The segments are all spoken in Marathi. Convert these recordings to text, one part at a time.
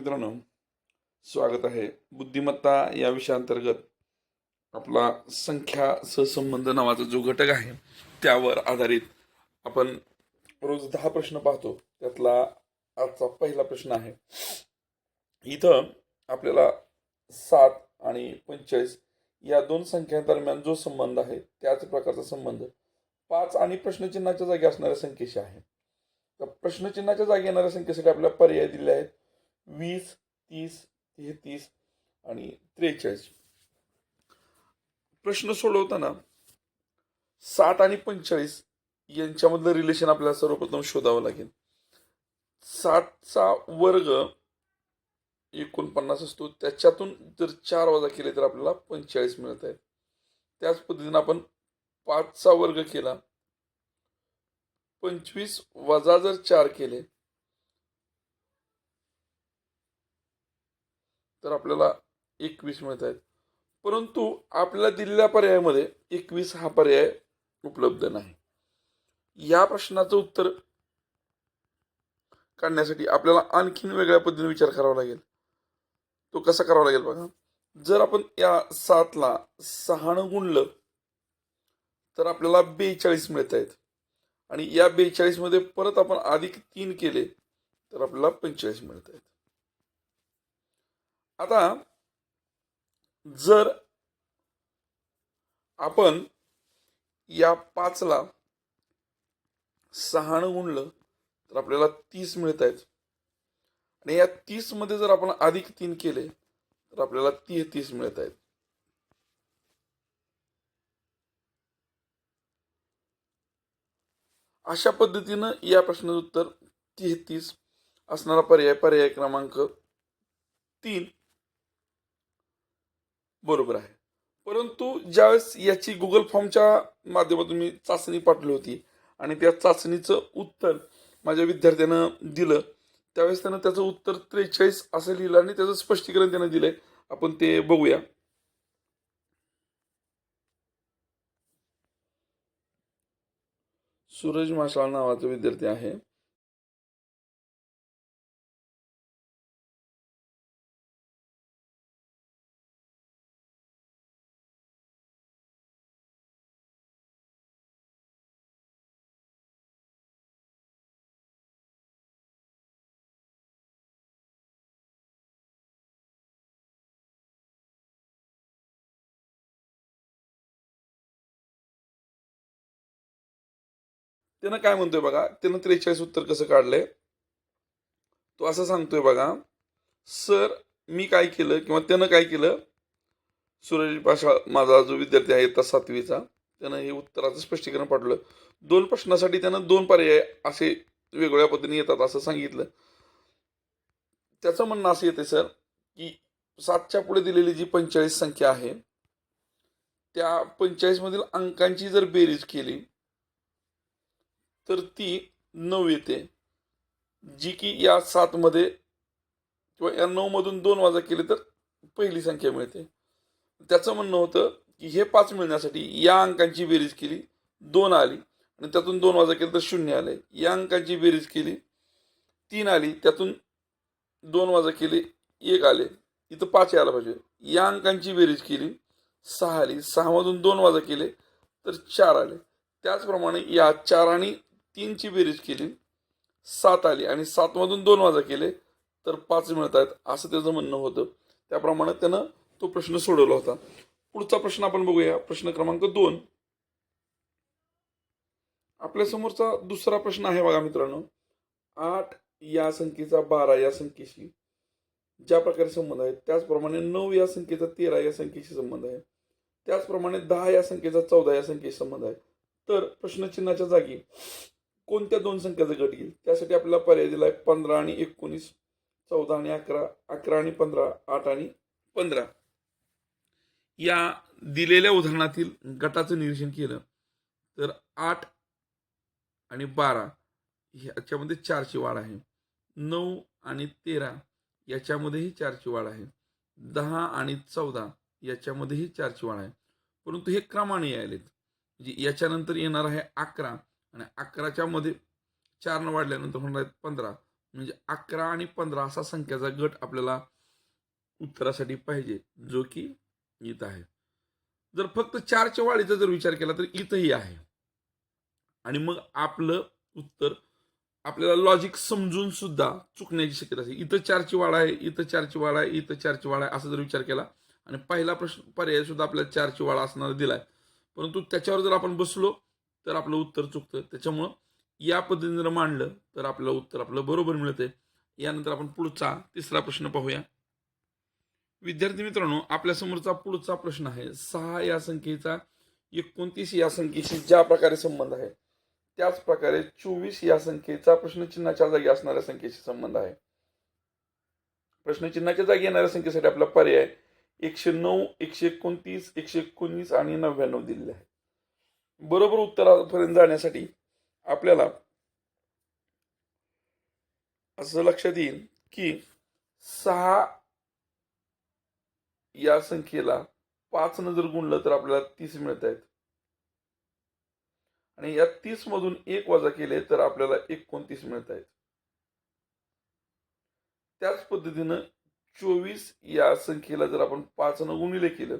मित्रांनो स्वागत आहे. बुद्धिमत्ता या विषयाअंतर्गत आपला संख्या सहसंबंध नावाचा जो घटक आहे त्यावर आधारित आपण रोज दहा प्रश्न पाहतो. त्यातला आजचा पहिला प्रश्न आहे. इथं आपल्याला सात आणि पंचेचाळीस या दोन संख्यांदरम्यान जो संबंध आहे त्याच प्रकारचा संबंध पाच आणि प्रश्नचिन्हाच्या जागी असणाऱ्या संख्येशी आहे. तर प्रश्नचिन्हाच्या जागी येणाऱ्या संख्येसाठी आपल्याला पर्याय दिले आहेत. वीस तीस तेहतीस आणि त्रेचाळीस. प्रश्न सोडवताना साठ आणि पंचेचाळीस यांच्यामधलं रिलेशन आपल्याला सर्वप्रथम शोधावं लागेल. साठचा वर्ग एकोणपन्नास असतो. त्याच्यातून जर चार वजा केले तर आपल्याला पंचेचाळीस मिळत आहेत. त्याच पद्धतीने आपण पाचचा वर्ग केला. पंचवीस वजा जर चार केले तर आपल्याला एकवीस मिळत आहेत परंतु आपल्याला दिलेल्या पर्यायामध्ये एकवीस हा पर्याय उपलब्ध नाही. या प्रश्नाचं उत्तर काढण्यासाठी आपल्याला आणखीन वेगळ्या पद्धतीने विचार करावा लागेल. तो कसा करावा लागेल बघा. जर आपण या सातला सहाणं गुणलं तर आपल्याला बेचाळीस मिळत आहेत आणि या बेचाळीसमध्ये परत आपण अधिक तीन केले तर आपल्याला पंचेचाळीस मिळत आहेत आता जर आपण या पाचला सहानं गुणलं तर आपल्याला तीस मिळत आहेत. आणि या तीसमध्ये जर आपण अधिक तीन केले तर आपल्याला तेहतीस मिळत आहेत. अशा पद्धतीनं या प्रश्नाचं उत्तर तेहतीस असणारा पर्याय पर्याय क्रमांक तीन. बरोबर आहे. परंतु ज्यावेळेस याची गुगल फॉर्मच्या माध्यमातून मी चाचणी पाठवली होती आणि त्या चाचणीचं उत्तर माझ्या विद्यार्थ्यानं दिलं त्यावेळेस त्यानं त्याचं उत्तर त्रेचाळीस असं लिहिलं आणि त्याचं स्पष्टीकरण त्यानं दिलंय. आपण ते बघूया. सूरज माशाळ नावाचा विद्यार्थी आहे. त्यानं काय म्हणतोय बघा त्यानं त्रेचाळीस उत्तर कसं काढलंय? तो असं सांगतोय बघा सर मी काय केलं किंवा त्यानं काय केलं? सूरज पाशा माझा जो विद्यार्थी आहे इयत्ता सातवीचा. त्यानं हे उत्तराचं स्पष्टीकरण पाठवलं. दोन प्रश्नासाठी त्यानं दोन पर्याय असे वेगवेगळ्या पद्धतीने येतात असं सांगितलं. त्याचं म्हणणं असं येते सर की सातच्या पुढे दिलेली जी पंचेचाळीस संख्या आहे त्या पंचेचाळीस मधील अंकांची जर बेरीज केली तर ती नऊ येते. जी की या सातमध्ये किंवा या नऊमधून दोन वाजा केले तर पहिली संख्या मिळते. त्याचं म्हणणं होतं की हे पाच मिळण्यासाठी या अंकांची बेरीज केली दोन आली आणि त्यातून दोन वाजा केले तर शून्य आले. या अंकांची बेरीज केली तीन आली त्यातून दोन वाजा केले एक आले. इथं पाच यायला पाहिजे. या अंकांची बेरीज केली सहा आली. सहामधून दोन वाजा केले तर चार आले. त्याचप्रमाणे या चार आणि तीनची बेरीज केली. सात आली आणि सातमधून दोन वाजा केले तर पाच मिळत आहेत असं त्याचं म्हणणं होतं. त्याप्रमाणे त्यानं तो प्रश्न सोडवला होता. पुढचा प्रश्न आपण बघूया. प्रश्न क्रमांक दोन. आपल्या समोरचा दुसरा प्रश्न आहे बघा मित्रांनो. आठ या संख्येचा बारा या संख्येशी ज्या प्रकारे संबंध आहे त्याचप्रमाणे नऊ या संख्येचा तेरा या संख्येशी संबंध आहे. त्याचप्रमाणे दहा या संख्येचा चौदा या संख्येशी संबंध आहे. तर प्रश्नचिन्हाच्या जागी कोणत्या दोन संख्याचा गट येईल? त्यासाठी आपल्याला पर्याय दिला आहे पंधरा आणि एकोणीस चौदा आणि अकरा अकरा आणि पंधरा आठ आणि पंधरा. या दिलेल्या उदाहरणातील गटाचं निरीक्षण केलं तर आठ आणि बारा ह्याच्यामध्ये चारची वाढ आहे. नऊ आणि तेरा याच्यामध्येही चारची वाढ आहे. दहा आणि चौदा याच्यामध्येही चारची वाढ आहे. परंतु हे क्रमाने यायलेत. म्हणजे याच्यानंतर येणार आहे अकरा आणि अकराच्या मध्ये चारनं वाढल्यानंतर होणार आहेत पंधरा. म्हणजे अकरा आणि पंधरा असा संख्याचा गट आपल्याला उत्तरासाठी पाहिजे जो की इथं आहे. जर फक्त चारच्या वाढीचा जर विचार केला तर इथंही आहे. आणि मग आपलं उत्तर आपल्याला लॉजिक समजून सुद्धा चुकण्याची शक्यता असते. इथं चारची वाढ आहे इथं चारची वाढ आहे इथं चारची वाढ आहे असा जर विचार केला आणि पहिला प्रश्न पर्याय सुद्धा आपल्याला चारची वाढ असणार दिलाय. परंतु त्याच्यावर जर आपण बसलो तर आपलं उत्तर चुकतं. त्याच्यामुळं या पद्धतीने जर मांडलं तर आपल्याला उत्तर आपलं बरोबर मिळते यानंतर आपण पुढचा तिसरा प्रश्न पाहूया. विद्यार्थी मित्रांनो आपल्या समोरचा पुढचा प्रश्न आहे. सहा या संख्येचा एकोणतीस या संख्येशी ज्या प्रकारे संबंध आहे त्याच प्रकारे चोवीस या संख्येचा प्रश्नचिन्हाच्या जागी असणाऱ्या संख्येशी संबंध आहे. प्रश्नचिन्हाच्या जागी येणाऱ्या संख्येसाठी आपला पर्याय एकशे नऊ एकशे एकोणतीस एकशे एकोणीस आणि नव्याण्णव दिलेले आहे. बरोबर उत्तरापर्यंत जाण्यासाठी आपल्याला असं लक्षात येईल की सहा या संख्येला पाच न जर गुणलं तर आपल्याला तीस मिळत आहेत आणि या तीस मधून एक वजा केले तर आपल्याला एकोणतीस मिळत आहेत त्याच पद्धतीनं चोवीस या संख्येला जर आपण पाच न गुणिले केलं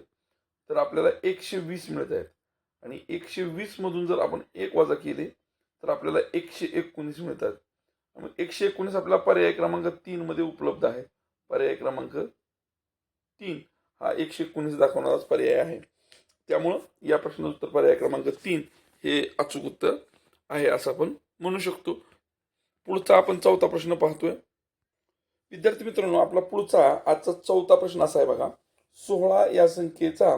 तर आपल्याला एकशे वीस मिळत आहेत आणि एकशे वीसमधून जर आपण एक वजा केले तर आपल्याला एकशे एकोणीस मिळतात. मग एकशे एकोणीस आपला पर्याय क्रमांक तीनमध्ये उपलब्ध आहे. पर्याय क्रमांक तीन हा एकशे एकोणीस दाखवणाराच पर्याय आहे. त्यामुळं या प्रश्नाचं उत्तर पर्याय क्रमांक तीन हे अचूक उत्तर आहे असं आपण म्हणू शकतो. पुढचा आपण चौथा प्रश्न पाहतोय. विद्यार्थी मित्रांनो आपला पुढचा आजचा चौथा प्रश्न असा आहे बघा. सोळा या संख्येचा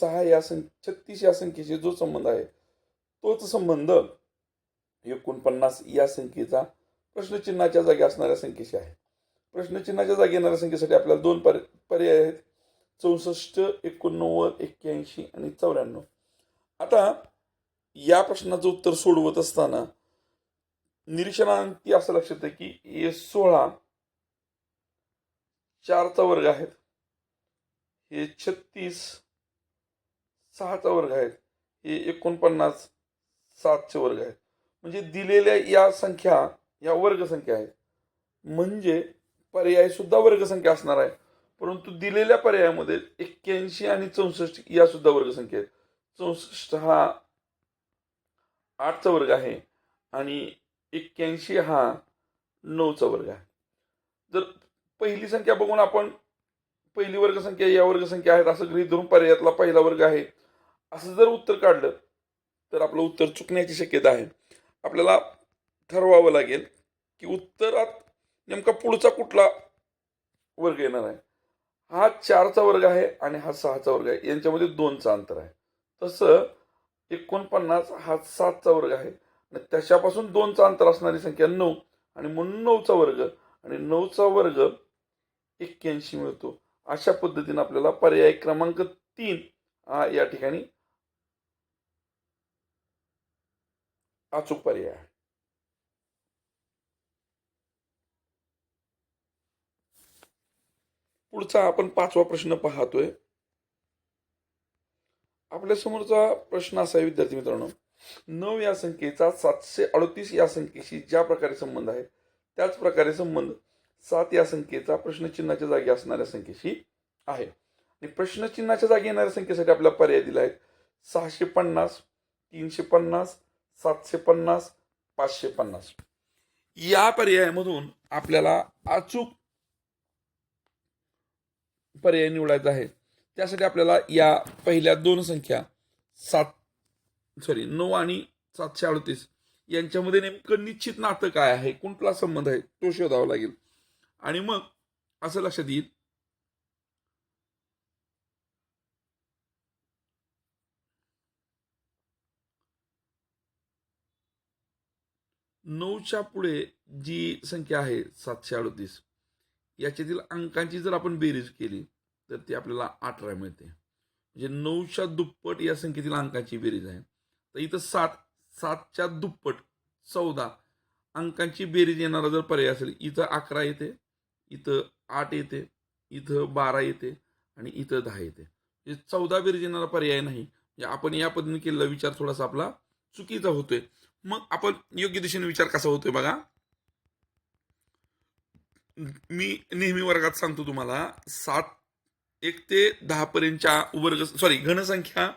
सहा या सं छत्तीस या संख्येशी जो संबंध आहे तोच संबंध एकोणपन्नास या संख्येचा प्रश्नचिन्हाच्या जागी असणाऱ्या संख्येशी आहे. प्रश्नचिन्हाच्या जागी येणाऱ्या संख्येसाठी आपल्याला दोन पर पर्याय आहेत. चौसष्ट एकोणनव्वद एक्क्याऐंशी आणि चौऱ्याण्णव. आता या प्रश्नाचं उत्तर सोडवत असताना निरीक्षणांती असं लक्षात आहे की हे सोळा चारचा वर्ग आहेत. हे छत्तीस सहाचा वर्ग आहे. हे एकोणपन्नास सातचे वर्ग आहेत म्हणजे दिलेल्या या संख्या या वर्गसंख्या आहेत. म्हणजे पर्याय सुद्धा वर्गसंख्या असणार आहे. परंतु दिलेल्या पर्यायामध्ये एक्क्याऐंशी आणि चौसष्ट या सुद्धा वर्गसंख्या आहेत. चौसष्ट हा आठचा वर्ग आहे आणि एक्क्याऐंशी हा नऊचा वर्ग आहे. जर पहिली संख्या बघून आपण पहिली वर्गसंख्या या वर्गसंख्या आहेत असं गृहीत धरून पर्यायातला पहिला वर्ग आहे. असं जर उत्तर काढलं तर आपलं उत्तर चुकण्याची शक्यता आहे. आपल्याला ठरवावं लागेल की उत्तरात नेमका पुढचा कुठला वर्ग येणार आहे. हा चारचा वर्ग आहे आणि हा सहाचा वर्ग आहे. यांच्यामध्ये दोनचा अंतर आहे. तसं एकोणपन्नास हा सातचा वर्ग आहे. आणि त्याच्यापासून दोनचा अंतर असणारी संख्या नऊ. आणि म्हणून नऊचा वर्ग. आणि नऊचा वर्ग एक्क्याऐंशी मिळतो. अशा पद्धतीने आपल्याला पर्याय क्रमांक तीन हा या ठिकाणी अचूक पर्याय आहे पुढचा आपण पाचवा प्रश्न पाहतोय. आपल्या समोरचा प्रश्न असा आहे विद्यार्थी मित्रांनो. नऊ या संख्येचा सातशे अडतीस या संख्येशी ज्या प्रकारे संबंध आहे त्याच प्रकारे संबंध सात या संख्येचा प्रश्नचिन्हाच्या जागी असणाऱ्या संख्येशी आहे. आणि प्रश्नचिन्हाच्या जागी येणाऱ्या संख्येसाठी आपल्याला पर्याय दिला आहे. सहाशे पन्नास तीनशे पन्नास सातशे पन्नास पाचशे पन्नास. या पर्यायामधून आपल्याला अचूक पर्याय निवडायचा आहे. त्यासाठी आपल्याला या पहिल्या दोन संख्या सात सॉरी नऊ आणि सातशे अडतीस यांच्यामध्ये नेमकं निश्चित नातं काय आहे? कुठला संबंध आहे? तो शोधावा लागेल. आणि मग असं लक्षात येईल नऊच्या पुढे जी संख्या आहे सातशे अडतीस याच्यातील अंकांची जर आपण बेरीज केली तर ती आपल्याला अठरा मिळते. म्हणजे नऊच्या दुप्पट या संख्येतील अंकांची बेरीज आहे. तर इथं सात सातच्या दुप्पट चौदा अंकांची बेरीज येणारा जर पर्याय असेल इथं अकरा येते इथं आठ येते इथं बारा येते आणि इथं दहा येते. म्हणजे चौदा बेरीज येणारा पर्याय नाही. म्हणजे आपण या पद्धतीने केलेला विचार थोडासा आपला चुकीचा होतोय. मग आपण योग्य दिशेने विचार कसा होतोय बघा. मी नेहमी वर्गात सांगतो तुम्हाला सात एक ते दहा पर्यंतच्या वर्ग सॉरी घनसंख्या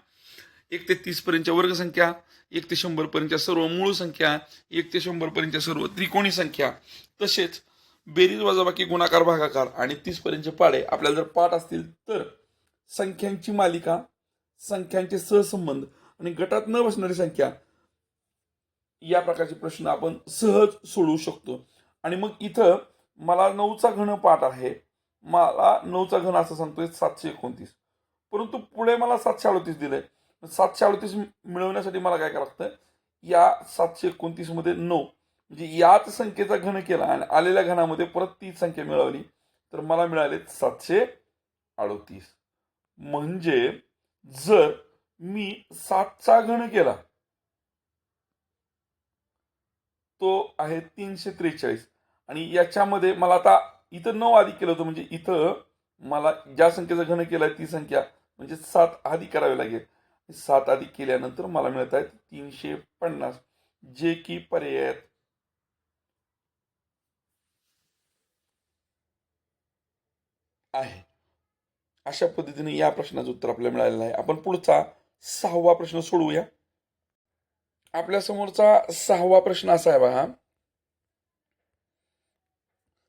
एक ते तीस पर्यंतच्या वर्गसंख्या एक ते शंभर पर्यंतच्या सर्व मूळ संख्या एक ते शंभर पर्यंतच्या सर्व त्रिकोणी संख्या. तसेच बेरीज वजाबाकी गुणाकार भागाकार आणि तीस पर्यंतचे पाडे आपल्याला जर पाठ असतील तर संख्यांची मालिका संख्यांचे सहसंबंध आणि गटात न बसणारी संख्या या प्रकारचे प्रश्न आपण सहज सोडवू शकतो. आणि मग इथं मला नऊचा घन पाठ आहे. मला नऊचा घन असं सांगतोय सातशे एकोणतीस. परंतु पुढे मला सातशे अडतीस दिलंय. सातशे अडतीस मिळवण्यासाठी मला काय करावं लागतं? या सातशे एकोणतीसमध्ये नऊ. म्हणजे याच संख्येचा घन केला आणि आलेल्या घनामध्ये परत तीच संख्या मिळवली तर मला मिळाले सातशे अडतीस. म्हणजे जर मी सातचा घन केला तो आहे तीनशे त्रेचाळीस आणि याच्यामध्ये मला आता इथं नऊ आधी केलं होतं म्हणजे इथं मला ज्या संख्येचा घन केला आहे ती संख्या म्हणजे सात आधी करावी लागेल. सात आधी केल्यानंतर मला मिळत आहेत तीनशे पन्नास जे की पर्याय आहे. अशा पद्धतीने या प्रश्नाचं उत्तर आपल्याला मिळालेलं आहे. आपण पुढचा सहावा प्रश्न सोडवूया. आपल्या समोरचा सहावा प्रश्न असा आहे बघा.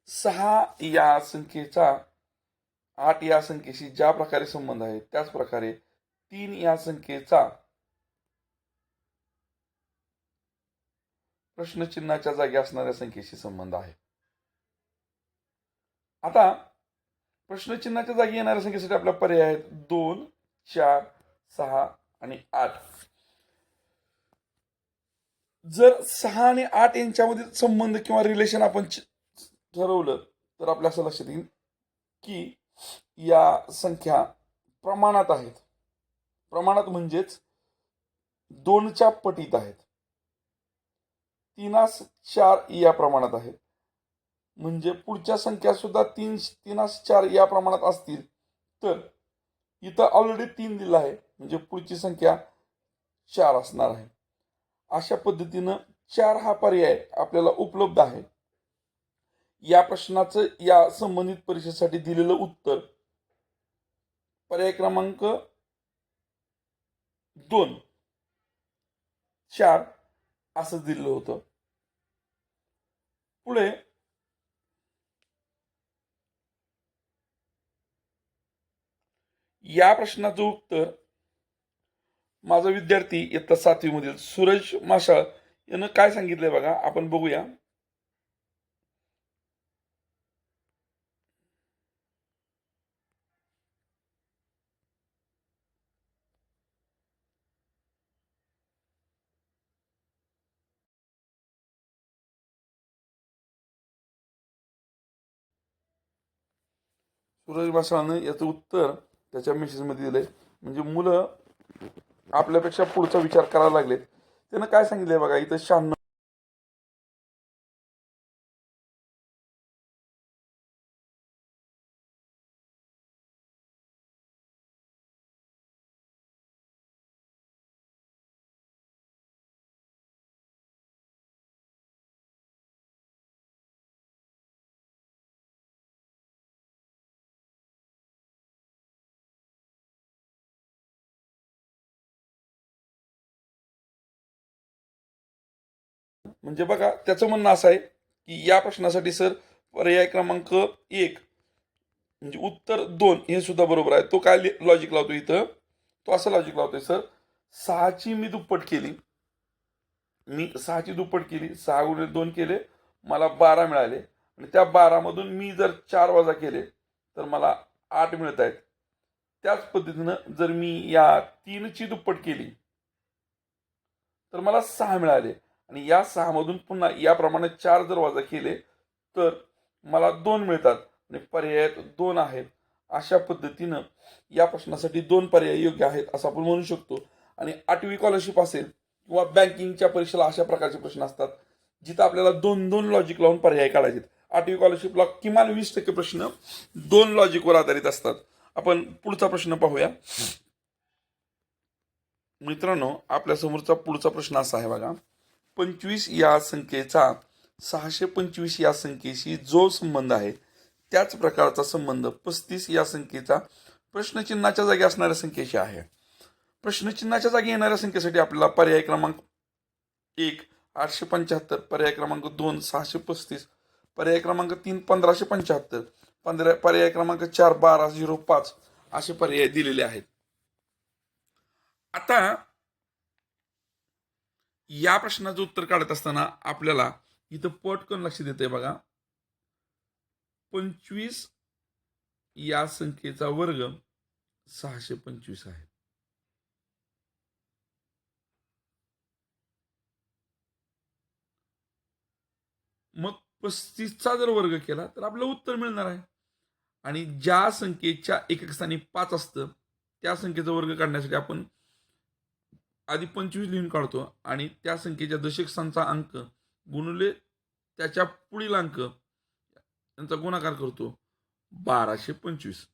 सहा या संख्येचा आठ या संख्येशी ज्या प्रकारे संबंध आहे त्याच प्रकारे तीन या संख्येचा प्रश्नचिन्हाच्या जागी असणाऱ्या संख्येशी संबंध आहे. आता प्रश्नचिन्हाच्या जागी येणाऱ्या संख्येसाठी आपला पर्याय आहेत दोन चार सहा आणि आठ. जर सहा आणि आठ यांच्यामधील संबंध किंवा रिलेशन आपण ठरवलं तर आपल्या असं लक्षात येईल की या संख्या प्रमाणात आहेत. प्रमाणात म्हणजेच दोनच्या पटीत आहेत. तीनास चार या प्रमाणात आहेत. म्हणजे पुढच्या संख्या सुद्धा तीन तीनास चार या प्रमाणात असतील. तर इथं ऑलरेडी तीन दिलं आहे. म्हणजे पुढची संख्या चार असणार आहे. अशा पद्धतीनं चार हा पर्याय आपल्याला उपलब्ध आहे. या प्रश्नाचं या संबंधित परीक्षेसाठी दिलेलं उत्तर. पर्याय क्रमांक दोन. चार. असं दिलेलं होतं. पुढे या प्रश्नाचं उत्तर माझा विद्यार्थी इयत्ता सातवी मधील सूरज माशाळ यानं काय सांगितलंय बघा आपण बघूया. सूरज भाषानं याचं उत्तर त्याच्या मेसेजमध्ये दिलंय. म्हणजे मुलं आपल्यापेक्षा पुढचा विचार करायला लागलेत त्यानं काय सांगितलंय बघा इथं शहाण्णव म्हणजे बघा त्याचं म्हणणं असं आहे की या प्रश्नासाठी सर पर्याय क्रमांक एक म्हणजे उत्तर दोन हे सुद्धा बरोबर आहे. तो काय लॉजिक लावतो इथं? तो असं लॉजिक लावतोय सर सहाची मी दुप्पट केली. मी सहाची दुप्पट केली. सहा गुणिले दोन केले. मला बारा मिळाले. आणि त्या बारामधून मी जर चार वजा केले तर मला आठ मिळत आहेत. त्याच पद्धतीनं जर मी या तीनची दुप्पट केली तर मला सहा मिळाले. आणि या सहामधून पुन्हा याप्रमाणे चार जर वजा केले तर मला दोन मिळतात. आणि पर्यायात दोन आहेत. अशा पद्धतीनं या प्रश्नासाठी दोन पर्याय योग्य आहेत असं आपण म्हणू शकतो. आणि आठवी स्कॉलरशिप असेल किंवा बँकिंगच्या परीक्षेला अशा प्रकारचे प्रश्न असतात जिथं आपल्याला दोन दोन लॉजिक लावून पर्याय काढायचे आठवी स्कॉलरशिपला किमान वीस टक्के प्रश्न दोन लॉजिकवर आधारित असतात. आपण पुढचा प्रश्न पाहूया. मित्रांनो आपल्या समोरचा पुढचा प्रश्न असा आहे बघा. पंचवीस या संख्येचा सहाशे पंचवीस या संख्येशी जो संबंध आहे त्याच प्रकारचा संबंध पस्तीस या संख्येचा प्रश्नचिन्हाच्या जागी असणाऱ्या संख्येशी आहे. प्रश्नचिन्हाच्या जागी येणाऱ्या संख्येसाठी आपल्याला पर्याय क्रमांक एक आठशे पंच्याहत्तर पर्याय क्रमांक दोन सहाशे पस्तीस पर्याय क्रमांक तीन पंधराशे पंच्याहत्तर पंधरा पर्याय क्रमांक चार बारा झिरो पाच असे पर्याय दिलेले आहेत. आता या प्रश्नाचं उत्तर काढत असताना आपल्याला इथं पटकन लक्ष देते बघा. पंचवीस या संख्येचा वर्ग सहाशे पंचवीस आहे. मग पस्तीसचा जर वर्ग केला तर आपलं उत्तर मिळणार आहे. आणि ज्या संख्येच्या एकक स्थानी पाच असतं त्या संख्येचा वर्ग काढण्यासाठी आपण आधी पंचवीस लिहून काढतो आणि त्या संख्येच्या दशक अंक गुणले त्याच्या पुढील अंक यांचा गुणाकार करतो बाराशे पंचवीस.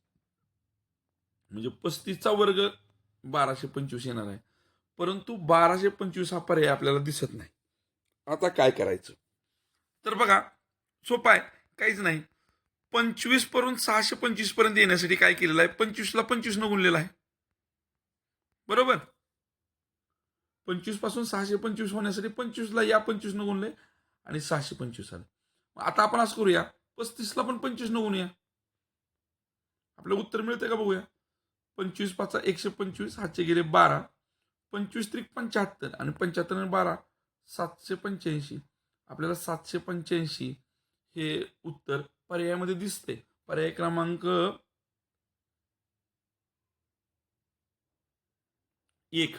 म्हणजे पस्तीसचा वर्ग बाराशे पंचवीस येणार आहे. परंतु बाराशे पंचवीस हा पर्याय आपल्याला दिसत नाही. आता काय करायचं? तर बघा सोपं आहे. काहीच नाही. पंचवीसपासून सहाशे पंचवीसपर्यंत येण्यासाठी काय केलेलं आहे? पंचवीसला पंचवीस न गुणलेला आहे. बरोबर? पंचवीसपासून सहाशे पंचवीस होण्यासाठी पंचवीसला या पंचवीस न गुणले आणि सहाशे पंचवीस आले. मग आता आपण असं करूया पस्तीसला पण पंचवीस न गुणूया. आपलं उत्तर मिळतंय का बघूया? पंचवीस पाचचा एकशे पंचवीस हातचे गेले बारा. पंचवीस त्रिक पंच्याहत्तर आणि पंच्याहत्तर आणि बारा सातशे पंच्याऐंशी. आपल्याला सातशे पंच्याऐंशी हे उत्तर पर्यायामध्ये दिसते पर्याय क्रमांक एक.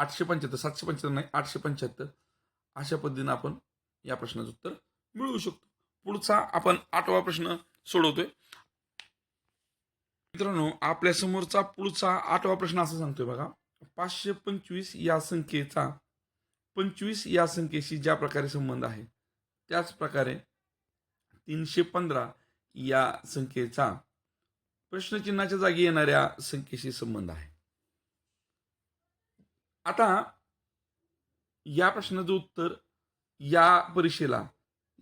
आठशे पंच्याहत्तर सातशे पंच्याहत्तर नाही आठशे पंच्याहत्तर. अशा पद्धतीनं आपण या प्रश्नाचं उत्तर मिळवू शकतो. पुढचा आपण आठवा प्रश्न सोडवतोय. मित्रांनो आपल्या समोरचा पुढचा आठवा प्रश्न असं सांगतोय बघा. पाचशे पंचवीस या संख्येचा पंचवीस या संख्येशी ज्या प्रकारे संबंध आहे त्याच प्रकारे तीनशे पंधरा या संख्येचा प्रश्नचिन्हाच्या जागी येणाऱ्या संख्येशी संबंध आहे. आता या प्रश्नाचं उत्तर या परीक्षेला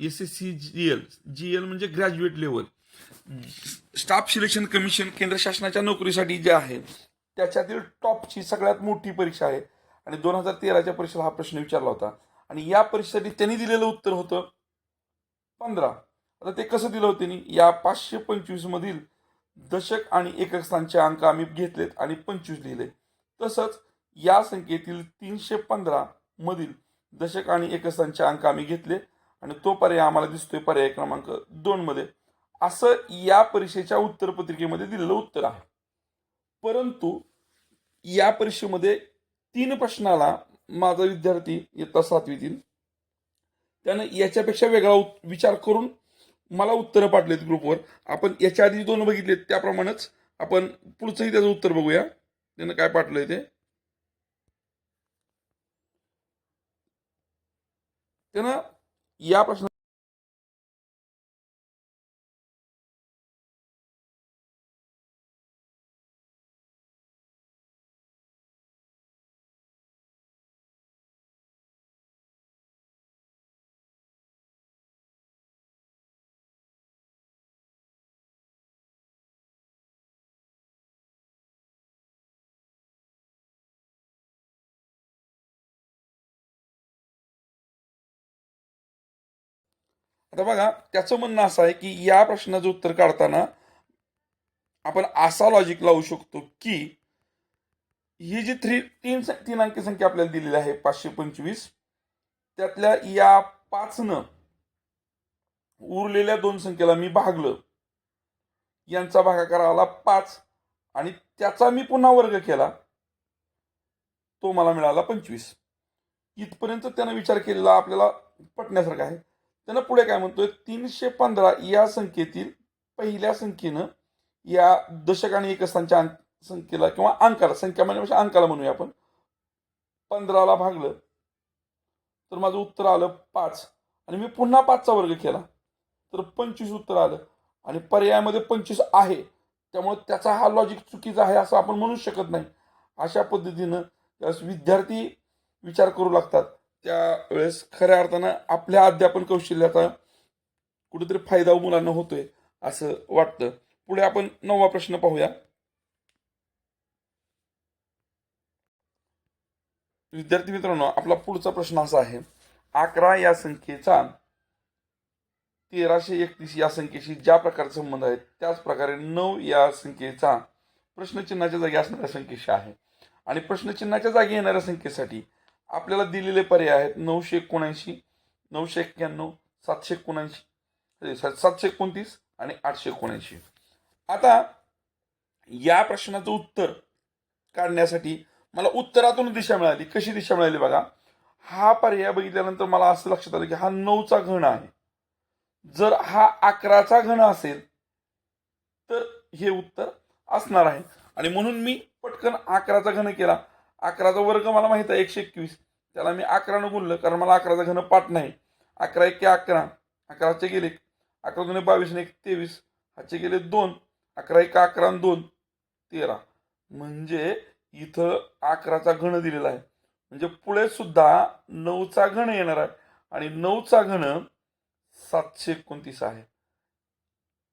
S S C G L G L म्हणजे graduate level staff selection commission केंद्र शासनाच्या नोकरीसाठी जे आहे त्याच्यातील टॉपची सगळ्यात मोठी परीक्षा आहे. आणि दोन हजार तेराच्या परीक्षेला हा प्रश्न विचारला होता. आणि या परीक्षेसाठी त्यांनी दिलेलं उत्तर होतं पंधरा. आता ते कसं दिलं होतं त्यांनी? या पाचशे पंचवीसमधील दशक आणि एकक स्थानचे अंक आम्ही घेतलेत आणि पंचवीस लिहिले. तसंच या संख्येतील तीनशे पंधरा मधील दशक आणि एकसांचे अंक आम्ही घेतले आणि तो पर्याय आम्हाला दिसतोय पर्याय क्रमांक दोन मध्ये. असं या परीक्षेच्या उत्तरपत्रिकेमध्ये दिलेलं उत्तर आहे. परंतु या परीक्षेमध्ये तीन प्रश्नाला माझा विद्यार्थी इयत्ता सातवीतील त्यानं याच्यापेक्षा वेगळा उत- विचार करून मला उत्तरं पाठलेत ग्रुपवर आपण याच्या आधी दोन बघितलेत त्याप्रमाणेच आपण पुढचंही त्याचं उत्तर बघूया. त्यानं काय पाठलंय ते? त्यानं या प्रश्न आता बघा त्याचं म्हणणं असं आहे की या प्रश्नाचं उत्तर काढताना आपण असा लॉजिक लावू शकतो की ही जी थ्री तीन तीन अंकी संख्या आपल्याला दिलेली आहे पाचशे पंचवीस त्यातल्या या पाचनं उरलेल्या दोन संख्येला मी भागलं. यांचा भागाकार आला पाच आणि त्याचा मी पुन्हा वर्ग केला. तो मला मिळाला पंचवीस. इथपर्यंत त्यानं विचार केलेला आपल्याला पटण्यासारखा आहे. त्यानं पुढे काय म्हणतोय? तीनशे पंधरा या संख्येतील पहिल्या संख्येनं या दशक आणि एकस्थांच्या अंक संख्येला किंवा अंकाला संख्या म्हणजे, म्हणजे अंकाला म्हणूया आपण. पंधराला भागलं. तर माझं उत्तर आलं पाच. आणि मी पुन्हा पाचचा वर्ग केला. तर पंचवीस उत्तर आलं. आणि पर्यायामध्ये पंचवीस आहे. त्यामुळे त्याचा हा लॉजिक चुकीचा आहे असं आपण म्हणू शकत नाही. अशा पद्धतीनं त्यावेळेस विद्यार्थी विचार करू लागतात. त्यावेळेस खऱ्या अर्थानं आपल्या अध्यापन कौशल्याचा कुठेतरी फायदा हो मुलांना होतोय असं वाटतं. पुढे आपण नववा प्रश्न पाहूया. विद्यार्थी मित्रांनो आपला पुढचा प्रश्न असा आहे. अकरा या संख्येचा तेराशे एकतीस या संख्येशी ज्या प्रकारचे संबंध आहेत त्याच प्रकारे नऊ या संख्येचा प्रश्नचिन्हाच्या जागी असणाऱ्या संख्येशी आहे. आणि प्रश्नचिन्हाच्या जागी येणाऱ्या संख्येसाठी आपल्याला दिलेले पर्याय आहेत. नऊशे एकोणऐंशी नऊशे एक्क्याण्णव सातशे एकोणऐंशी सातशे एकोणतीस आणि आठशे एकोणऐंशी. आता या प्रश्नाचं उत्तर काढण्यासाठी मला उत्तरातून दिशा मिळाली. कशी दिशा मिळाली बघा? हा पर्याय बघितल्यानंतर मला असं लक्षात आलं की हा नऊचा घन आहे. जर हा अकराचा घन असेल तर हे उत्तर असणार आहे. आणि म्हणून मी पटकन अकराचा घन केला. अकराचा वर्ग मला माहीत आहे एकशे एकवीस. त्याला मी अकरानं गुणलं कारण मला अकराचा घन पाठ नाही. अकरा एक अकरा. अकराचे गेले अकरा दोन बावीस एक तेवीस. हाचे गेले दोन. अकरा एक अकरा दोन. तेरा. म्हणजे इथं अकराचा घन दिलेला आहे. म्हणजे पुढे सुद्धा नऊचा घन येणार आहे. आणि नऊचा घन सातशे एकोणतीस आहे.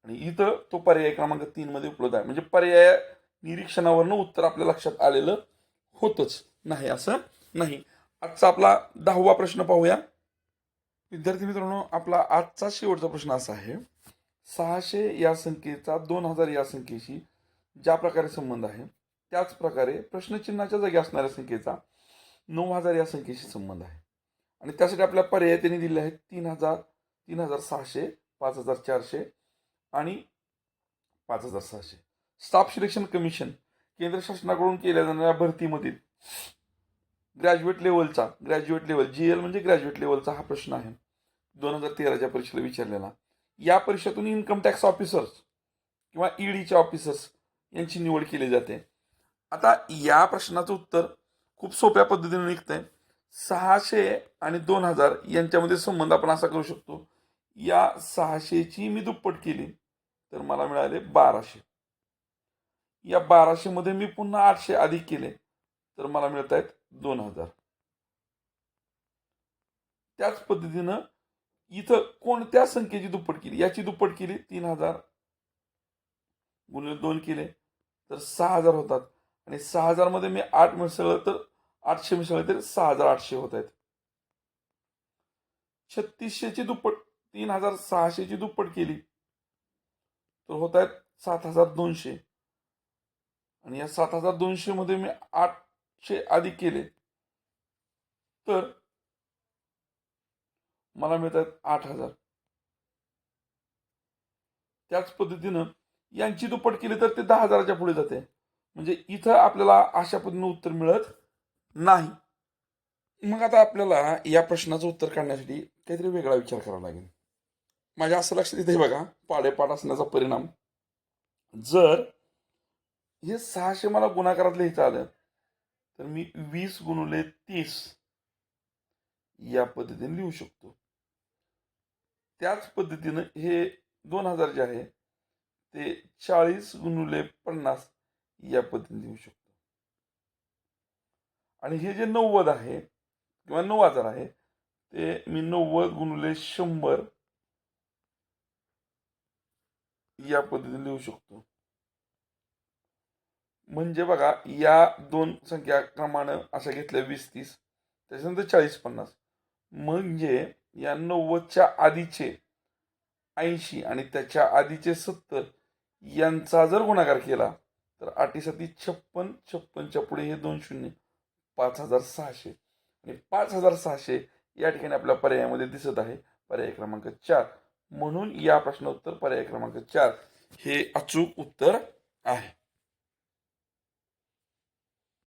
आणि इथं तो पर्याय क्रमांक तीन मध्ये उपलब्ध आहे. म्हणजे पर्याय निरीक्षणावरनं उत्तर आपल्या लक्षात आलेलं होतच नाही असं नाही. आजचा आपला दहावा प्रश्न पाहूया. विद्यार्थी मित्रांनो आपला आजचा शेवटचा प्रश्न असा आहे. सहाशे या संख्येचा दोन हजार या संख्येशी ज्या प्रकारे संबंध आहे त्याच प्रकारे प्रश्नचिन्हाच्या जागी असणाऱ्या संख्येचा नऊ हजार या संख्येशी संबंध आहे. आणि त्यासाठी आपल्या पर्याय त्यांनी दिले आहेत तीन हजार तीन हजार सहाशे पाच हजार चारशे आणि पाच हजार सहाशे. स्टाफ सिलेक्शन कमिशन केंद्र शासनाकडून केल्या जाणाऱ्या भरतीमधील ग्रॅज्युएट लेवलचा ग्रॅज्युएट लेवल जी एल म्हणजे ग्रॅज्युएट लेवलचा हा प्रश्न आहे. दोन हजार तेराच्या परीक्षेला विचारलेला. या परीक्षेतून इन्कम टॅक्स ऑफिसर्स किंवा ईडीचे ऑफिसर्स यांची निवड केली जाते. आता या प्रश्नाचं उत्तर खूप सोप्या पद्धतीने निघतंय. सहाशे आणि दोन हजार यांच्यामध्ये संबंध आपण असा करू शकतो. या सहाशेची मी दुप्पट केली तर मला मिळाले बाराशे. या बाराशे मध्ये मी पुन्हा आठशे अधिक केले. तर मला मिळत आहेत दोन हजार. त्याच पद्धतीनं इथं कोणत्या संख्येची दुप्पट केली? याची दुप्पट केली तीन हजार. गुणिले दोन केले तर सहा हजार होतात. आणि सहा हजारमध्ये मी आठ मिसळलं तर आठशे मिसळले तर सहा हजार आठशे होत आहेत. छत्तीसशेची दुप्पट तीन हजार सहाशेची दुप्पट केली. तर होत आहेत सात हजार दोनशे. आणि या सात हजार दोनशे मध्ये मी आठशे अधिक केले. तर मला मिळत आहेत आठ हजार. त्याच पद्धतीनं यांची दुप्पट केली तर ते दहा हजाराच्या पुढे जाते. म्हणजे इथं आपल्याला अशा पद्धतीनं उत्तर मिळत नाही. मग आता आपल्याला या प्रश्नाचं उत्तर काढण्यासाठी काहीतरी वेगळा विचार करावा लागेल. माझ्या असं लक्षात येते बघा पाडेपाठ असण्याचा परिणाम. जर हे सहाशे मला गुणाकारात लिहिता आलं तर मी वीस गुणुले तीस या पद्धतीने लिहू शकतो. त्याच पद्धतीनं हे दोन हजार जे आहे ते चाळीस गुणुले पन्नास या पद्धतीने लिहू शकतो. आणि हे जे नव्वद आहे किंवा नऊ हजार आहे ते मी नव्वद गुणुले शंभर या पद्धतीने लिहू शकतो. म्हणजे बघा या दोन संख्या क्रमानं अशा घेतल्या वीस तीस त्याच्यानंतर चाळीस पन्नास म्हणजे या नव्वदच्या आधीचे ऐंशी आणि त्याच्या आधीचे सत्तर यांचा जर गुणाकार केला तर आठीसाठी छप्पन छप्पनच्या पुढे हे दोन शून्य पाच हजार सहाशे. आणि पाच हजार सहाशे या ठिकाणी आपल्या पर्यायामध्ये दिसत आहे पर्याय क्रमांक चार. म्हणून या प्रश्नोत्तर पर्याय क्रमांक चार हे अचूक उत्तर आहे.